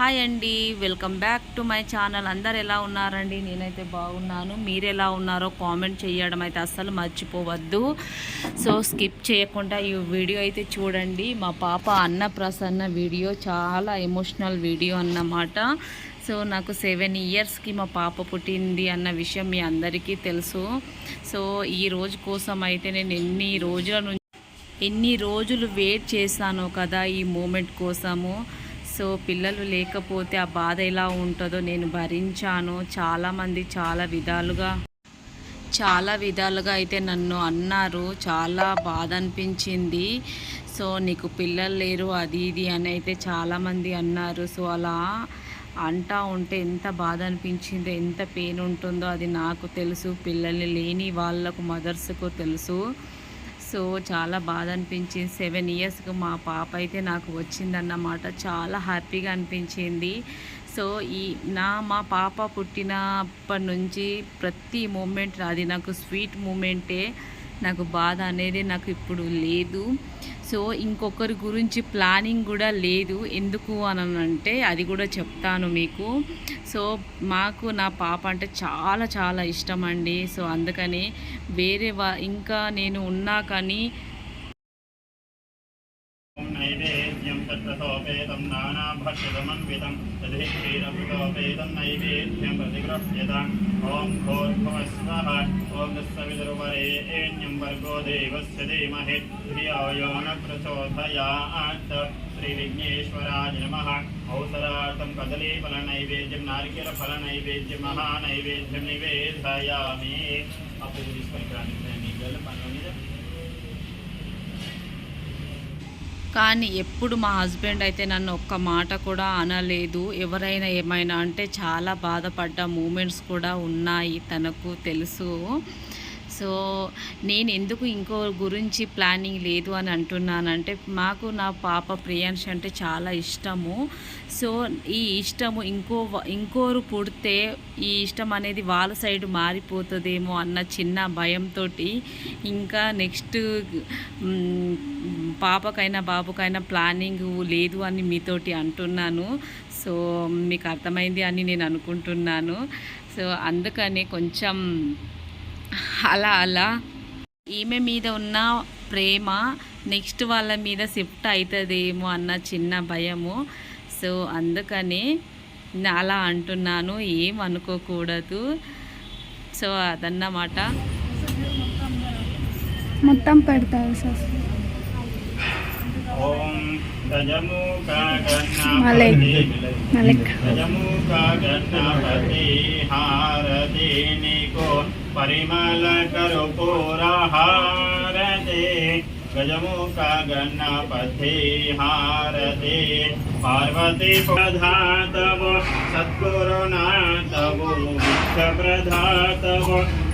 Hi అండి welcome back to my channel. అందరు ఎలా ఉన్నారండి? నేనైతే బాగున్నాను. మీరు ఎలా ఉన్నారో కామెంట్ చేయడం అయితే అస్సలు మర్చిపోవద్దు. సో స్కిప్ చేయకుండా ఈ వీడియో అయితే చూడండి. మా పాప అన్నప్రసన్న వీడియో చాలా ఎమోషనల్ వీడియో అన్నమాట. సో నాకు సెవెన్ ఇయర్స్కి మా పాప పుట్టింది అన్న విషయం మీ అందరికీ తెలుసు. సో ఈ రోజు కోసం అయితే నేను ఎన్ని రోజుల నుంచి ఎన్ని రోజులు వెయిట్ చేశాను కదా ఈ మూమెంట్ కోసము. సో పిల్లలు లేకపోతే ఆ బాధ ఎలా ఉంటుందో నేను భరించాను. చాలామంది చాలా విధాలుగా చాలా విధాలుగా అయితే నన్ను అన్నారు. చాలా బాధ అనిపించింది. సో నీకు పిల్లలు లేరు అది ఇది అని అయితే చాలామంది అన్నారు. సో అలా అంటా ఉంటే ఎంత బాధ అనిపించిందో ఎంత పెయిన్ ఉంటుందో అది నాకు తెలుసు. పిల్లల్ని లేని వాళ్ళకు మదర్స్కు తెలుసు. సో చాలా బాధ అనిపించింది. సెవెన్ ఇయర్స్కి మా పాప అయితే నాకు వచ్చిందన్నమాట చాలా హ్యాపీగా అనిపించింది. సో ఈ నా మా పాప పుట్టినప్పటి నుంచి ప్రతి మూమెంట్ అది నాకు స్వీట్ మూమెంటే నాకు బాధ అనేది నాకు ఇప్పుడు లేదు. సో ఇంకొకరి గురించి ప్లానింగ్ కూడా లేదు. ఎందుకు అని అంటే అది కూడా చెప్తాను మీకు. సో మాకు నా పాప అంటే చాలా చాలా ఇష్టం అండి. సో అందుకని వేరే వా ఇంకా నేను ఉన్నా కానీ नैवेद्यं तत्प्रतोपेतं नानाभक्षितमन्वितं तर्हि क्षीरभृतोपेतं नैवेद्यं प्रतिगृह्यत ॐ भोर्भुवस्वः ॐ तत्सवितुर्वरेण्यं वर्गो देवस्य धीमहि धियो यो न प्रचोदयात् श्रीविघ्नेश्वराय नमः अवसरार्थं कदलीफलनैवेद्यं नारिकेलफलनैवेद्यं महानैवेद्यं निवेदयामि అప్పుడు తీసుకొని నీళ్ళు పనుల మీద కానీ ఎప్పుడు మా హస్బెండ్ అయితే నన్ను ఒక్క మాట కూడా అనలేదు. ఎవరైనా ఏమైనా అంటే చాలా బాధపడ్డ మూమెంట్స్ కూడా ఉన్నాయి తనకు తెలుసు. సో నేను ఎందుకు ఇంకో గురించి ప్లానింగ్ లేదు అని అంటున్నానంటే మాకు నా పాప ప్రియాంష్ అంటే చాలా ఇష్టము. సో ఈ ఇష్టము ఇంకో ఇంకోరు పుడితే ఈ ఇష్టం అనేది వాళ్ళ సైడ్ మారిపోతుందేమో అన్న చిన్న భయంతో ఇంకా నెక్స్ట్ పాపకైనా బాబుకైనా ప్లానింగ్ లేదు అని మీతోటి అంటున్నాను. సో మీకు అర్థమైంది అని నేను అనుకుంటున్నాను. సో అందుకనే కొంచెం అలా అలా. ఈమె మీద ఉన్న ప్రేమ నెక్స్ట్ వాళ్ళ మీద షిఫ్ట్ అవుతుందేమో అన్న చిన్న భయము. సో అందుకని అలా అంటున్నాను ఏం అనుకోకూడదు. సో అదన్నమాట. మొత్తం పెడతారు సార్. ఓం గజముఖ మలక్. మలక్. परिमल करुपूरहार दे गजमुखा गणपति हारते। पार्वती प्रधातव सद्गुरुनाथव मुख्य प्रधातव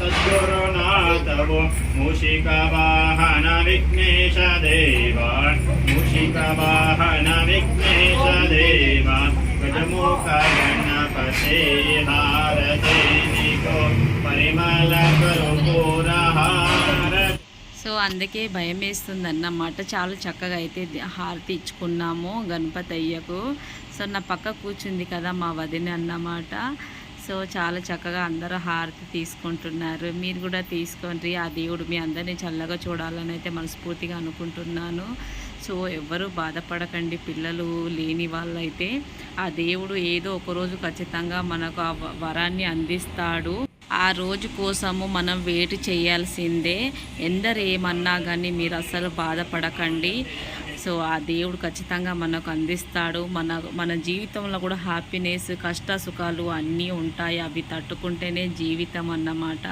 सद्गुरुनाथवो मूषिकवाहन विघ्नेश देवा मूषिकवाहन विघ्नेश देवा गजमुखा गणपति हारते। సో అందుకే భయం వేస్తుంది అన్నమాట చాలా చక్కగా అయితే హారతి ఇచ్చుకున్నాము గణపతి అయ్యకు. సో నా పక్క కూర్చుంది కదా మా వదిన అన్నమాట సో చాలా చక్కగా అందరూ హారతి తీసుకుంటున్నారు. మీరు కూడా తీసుకోండి. ఆ దేవుడు మీ అందరినీ చల్లగా చూడాలని అయితే మనస్ఫూర్తిగా అనుకుంటున్నాను. సో ఎవ్వరూ బాధపడకండి. పిల్లలు లేని వాళ్ళైతే ఆ దేవుడు ఏదో ఒక రోజు ఖచ్చితంగా మనకు ఆ వ- వరాన్ని అందిస్తాడు. ఆ రోజు కోసము మనం వెయిట్ చేయాల్సిందే. ఎందరు ఏమన్నా కానీ మీరు అసలు బాధపడకండి. సో ఆ దేవుడు ఖచ్చితంగా మనకు అందిస్తాడు. మన మన జీవితంలో కూడా హ్యాపీనెస్ కష్ట సుఖాలు అన్నీ ఉంటాయి. అవి తట్టుకుంటేనే జీవితం అన్నమాట.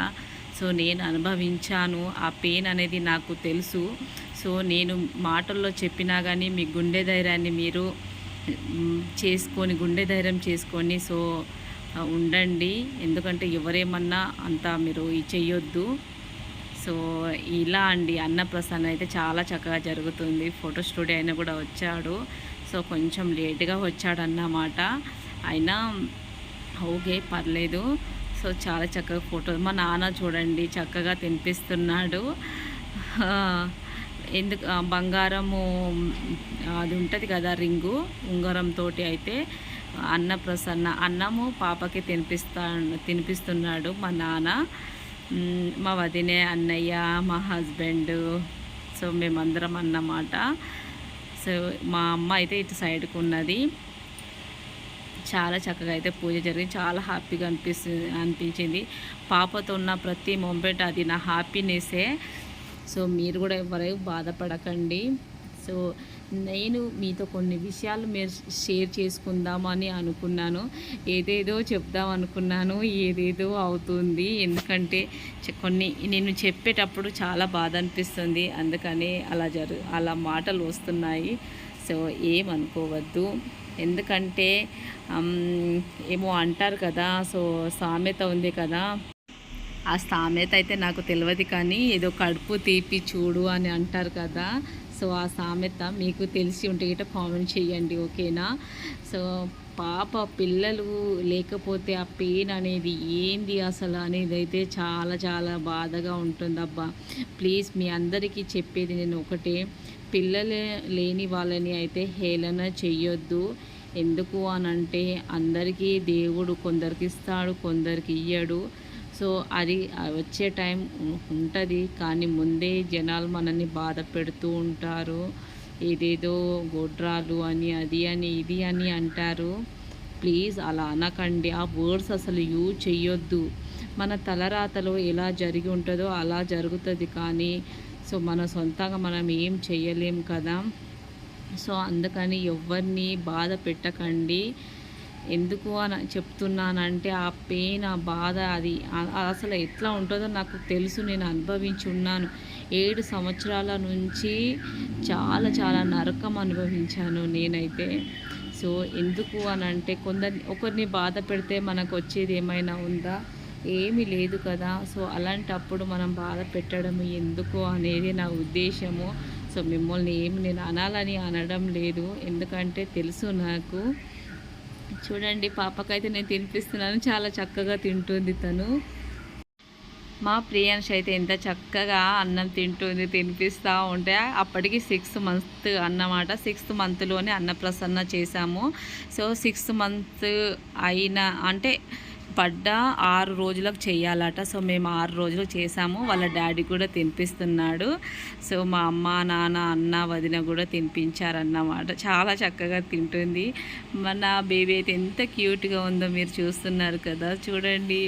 సో నేను అనుభవించాను. ఆ పెయిన్ అనేది నాకు తెలుసు. సో నేను మాటల్లో చెప్పినా కానీ మీ గుండె ధైర్యాన్ని మీరు చేసుకొని గుండె ధైర్యం చేసుకొని సో ఉండండి. ఎందుకంటే ఎవరేమన్నా అంత మీరు చేయొద్దు చెయ్యొద్దు. సో ఇలా అండి. అన్నప్రసన్న అయితే చాలా చక్కగా జరుగుతుంది. ఫోటో స్టూడియో అయినా కూడా వచ్చాడు. సో కొంచెం లేట్గా వచ్చాడు అన్నమాట అయినా ఓకే పర్లేదు. సో చాలా చక్కగా ఫోటో. మా నాన్న చూడండి చక్కగా తినిపిస్తున్నాడు. ఎందుకు బంగారము అది ఉంటుంది కదా రింగు ఉంగరంతో అయితే అన్న ప్రసన్న అన్నము పాపకి తినిపిస్తా తినిపిస్తున్నాడు మా నాన్న. మా వదినే అన్నయ్య మా హస్బెండ్. సో మేమందరం అన్నమాట. సో మా అమ్మ అయితే ఇటు సైడ్కి ఉన్నది. చాలా చక్కగా అయితే పూజ జరిగింది. చాలా హ్యాపీగా అనిపిస్తు అనిపించింది. పాపతో ఉన్న ప్రతి మూమెంట్ అది నా హ్యాపీనెస్సే. సో మీరు కూడా ఎవరు బాధపడకండి. సో నేను మీతో కొన్ని విషయాలు మీరు షేర్ చేసుకుందామని అనుకున్నాను. ఏదేదో చెప్దాం అనుకున్నాను. ఏదేదో అవుతుంది. ఎందుకంటే కొన్ని నేను చెప్పేటప్పుడు చాలా బాధ అనిపిస్తుంది. అందుకని అలా జరు అలా మాటలు వస్తున్నాయి. సో ఏమనుకోవద్దు. ఎందుకంటే ఏమో అంటారు కదా సో సామెత ఉంది కదా. ఆ సామెత అయితే నాకు తెలియదు కానీ ఏదో కడుపు తీపి చూడు అని అంటారు కదా. సో ఆ సామెత మీకు తెలిసి ఉంటే గిట కామెంట్ చేయండి ఓకేనా? సో పాప పిల్లలు లేకపోతే ఆ పెయిన్ అనేది ఏంది అసలు అనేది అయితే చాలా చాలా బాధగా ఉంటుంది అబ్బా ప్లీజ్ మీ అందరికీ చెప్పేది నేను ఒకటే. పిల్లలు లేని వాళ్ళని అయితే హేళన చెయ్యొద్దు. ఎందుకు అని అంటే అందరికీ దేవుడు కొందరికి ఇస్తాడు కొందరికి ఇయ్యడు. సో అది వచ్చే టైం ఉంటుంది. కానీ ముందే జనాలు మనల్ని బాధ పెడుతూ ఉంటారు. ఏదేదో గొడ్రాలు అని అది అని ఇది అని అంటారు. ప్లీజ్ అలా అనకండి. ఆ వర్డ్స్ అసలు యూజ్ చెయ్యొద్దు. మన తలరాతలో ఎలా జరిగి ఉంటుందో అలా జరుగుతుంది కానీ సో మన సొంతంగా మనం ఏం చేయలేం కదా. సో అందుకని ఎవరిని బాధ పెట్టకండి. ఎందుకు అని చెప్తున్నానంటే ఆ పెయిన్ ఆ బాధ అది. అసలు ఎట్లా ఉంటుందో నాకు తెలుసు నేను అనుభవించి ఉన్నాను. ఏడు సంవత్సరాల నుంచి చాలా చాలా నరకం అనుభవించాను నేనైతే. సో ఎందుకు అని అంటే కొందరిని ఒకరిని బాధ పెడితే మనకు వచ్చేది ఏమైనా ఉందా? ఏమీ లేదు కదా. సో అలాంటప్పుడు మనం బాధ పెట్టడం ఎందుకు అనేది నా ఉద్దేశము. సో మిమ్మల్ని ఏమి నేను అనాలని అనడం లేదు. ఎందుకంటే తెలుసు నాకు. చూడండి పాపకైతే నేను తినిపిస్తున్నాను. చాలా చక్కగా తింటుంది తను. మా ప్రియాన్ష్ అయితే ఎంత చక్కగా అన్నం తింటుంది తినిపిస్తూ ఉంటే. అప్పటికి సిక్స్త్ మంత్ అన్నమాట. సిక్స్త్ మంత్లోనే అన్నప్రసన్న చేశాము. సో సిక్స్త్ మంత్ అయిన అంటే పడ్డ ఆరు రోజులకు చేయాలట. సో మేము ఆరు రోజులు చేసాము. వాళ్ళ డాడీ కూడా తినిపిస్తున్నాడు. సో మా అమ్మ నాన్న అన్న వదిన కూడా తినిపించారన్నమాట. చాలా చక్కగా తింటుంది. మన బేబీ అయితే ఎంత క్యూట్గా ఉందో మీరు చూస్తున్నారు కదా. చూడండి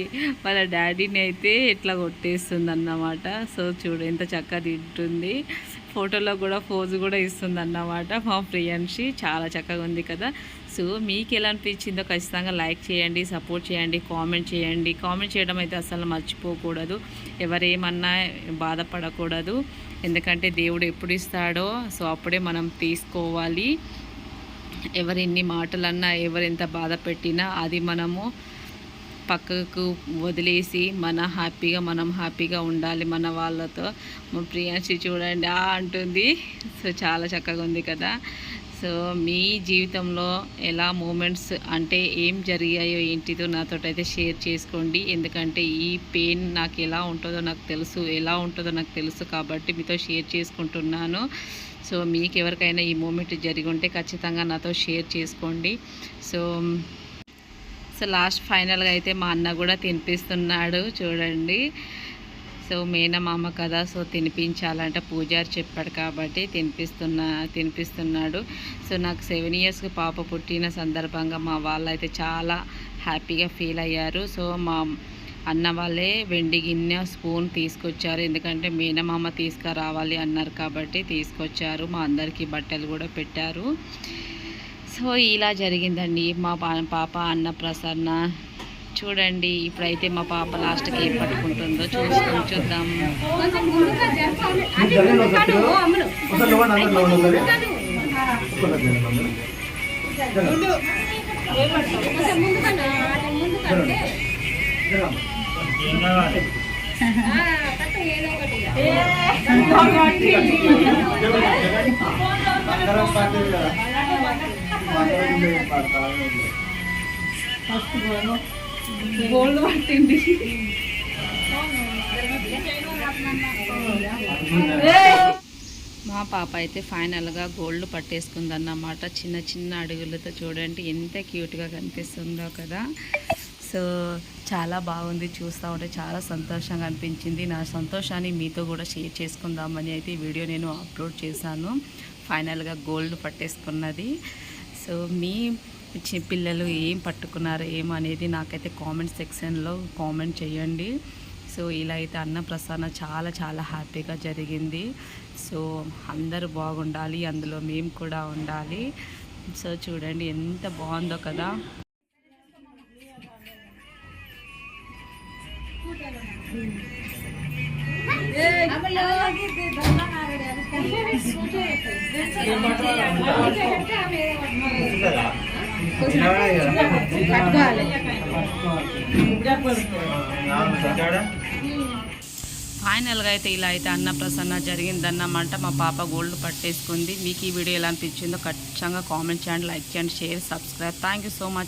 వాళ్ళ డాడీని అయితే ఎట్లా కొట్టేస్తుంది అన్నమాట సో చూడు ఎంత చక్కగా తింటుంది. ఫోటోలో కూడా ఫోజు కూడా ఇస్తుంది అన్నమాట మా ప్రియాన్షి చాలా చక్కగా ఉంది కదా. సో మీకు ఎలా అనిపించిందో ఖచ్చితంగా లైక్ చేయండి సపోర్ట్ చేయండి కామెంట్ చేయండి. కామెంట్ చేయడం అయితే అసలు మర్చిపోకూడదు. ఎవరేమన్నా బాధపడకూడదు. ఎందుకంటే దేవుడు ఎప్పుడు ఇస్తాడో సో అప్పుడే మనం తీసుకోవాలి. ఎవరెన్ని మాటలన్నా ఎవరెంత బాధ పెట్టినా అది మనము పక్కకు వదిలేసి మన హ్యాపీగా మనం హ్యాపీగా ఉండాలి మన వాళ్ళతో. మా ప్రియాంశి చూడండి ఆ అంటుంది. సో చాలా చక్కగా ఉంది కదా. సో uh, మీ జీవితంలో ఎలా మూమెంట్స్ అంటే ఏం జరిగాయో ఏంటిదో నాతో అయితే షేర్ చేసుకోండి. ఎందుకంటే ఈ పెయిన్ నాకు ఎలా ఉంటుందో నాకు తెలుసు ఎలా ఉంటుందో నాకు తెలుసు కాబట్టి మీతో షేర్ చేసుకుంటున్నాను. సో మీకు ఎవరికైనా ఈ మూమెంట్ జరిగి ఉంటే ఖచ్చితంగా నాతో షేర్ చేసుకోండి. సో సో లాస్ట్ ఫైనల్గా అయితే మా అన్న కూడా తినిపిస్తున్నాడు. చూడండి. సో మేనమామ కదా సో తినిపించాలంటే. పూజారి చెప్పాడు కాబట్టి తినిపిస్తున్నా తినిపిస్తున్నాడు. సో నాకు సెవెన్ ఇయర్స్కి పాప పుట్టిన సందర్భంగా మా వాళ్ళు అయితే చాలా హ్యాపీగా ఫీల్ అయ్యారు. సో మా అన్న వాళ్ళే వెండి గిన్నె స్పూన్ తీసుకొచ్చారు. ఎందుకంటే మేనమామ తీసుకురావాలి అన్నారు కాబట్టి తీసుకొచ్చారు. మా అందరికీ బట్టలు కూడా పెట్టారు. సో ఇలా జరిగిందండి. మా పాప అన్న ప్రసన్న చూడండి ఇప్పుడైతే మా పాప లాస్ట్కి ఏం పట్టుకుంటుందో చూసుకొని చూద్దాం ఏం కావాలి గోల్డ్ పట్టింది. మా పాప అయితే ఫైనల్గా గోల్డ్ పట్టేసుకుందన్నమాట. చిన్న చిన్న అడుగులతో చూడండి ఎంత క్యూట్గా కనిపిస్తుందో కదా. సో చాలా బాగుంది చూస్తూ ఉంటే చాలా సంతోషంగా అనిపించింది. నా సంతోషాన్ని మీతో కూడా షేర్ చేసుకుందామని అయితే ఈ వీడియో నేను అప్లోడ్ చేశాను. ఫైనల్గా గోల్డ్ పట్టేసుకున్నది. సో మీ పిల్లలు ఏం పట్టుకున్నారు ఏం అనేది నాకైతే కామెంట్ సెక్షన్లో కామెంట్ చేయండి. సో ఇలా అయితే అన్నప్రసన్న చాలా చాలా హ్యాపీగా జరిగింది. సో అందరూ బాగుండాలి అందులో మేము కూడా ఉండాలి. సో చూడండి ఎంత బాగుందో కదా. ఫైనల్గా అయితే ఇలా అయితే అన్నప్రసన్న జరిగిందన్నమాట మా పాప గోల్డ్ పట్టేసుకుంది. మీకు ఈ వీడియో ఎలా అనిపించిందో ఖచ్చితంగా కామెంట్ చేయండి లైక్ చేయండి share subscribe. Thank you so much